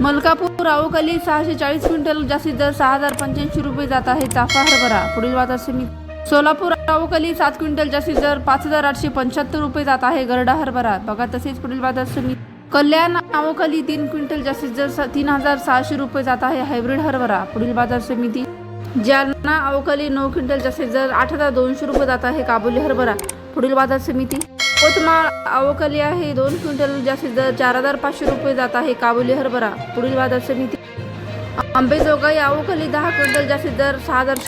मलकापूर आवकली सहाशे चाळीस क्विंटल जास्तीत जास्त सहा हजार पंच्याऐंशी रुपये जात आहे. चाफा हरभरा. पुढील बाजार समिती. सोलापूर आवकाली सात क्विंटल जास्तीत जास्त पाच हजार आठशे पंच्याहत्तर रुपये जात आहे. गरडा हरभरा. बघा तसेच पुढील बाजार समिती. कल्याण आवकाली तीन क्विंटल जास्तीत जास्त तीन हजार सहाशे रुपये जात आहे. हायब्रिड हरभरा. पुढील बाजार समिती. जालना अवकाली नऊ क्विंटल जास्तीत जास्त आठ हजार दोनशे रुपये जात आहे. काबुली हरभरा. पुढील बाजार समिती. यवतमाळ अवकाली आहे. दोन क्विंटल जास्तीत जास्त चार हजार पाचशे रुपये जात आहे. काबुली हरभरा पुढील बाजार समिती. आंबेजोगाई अवकाली दहा क्विंटल जास्तीत दर सहा हजार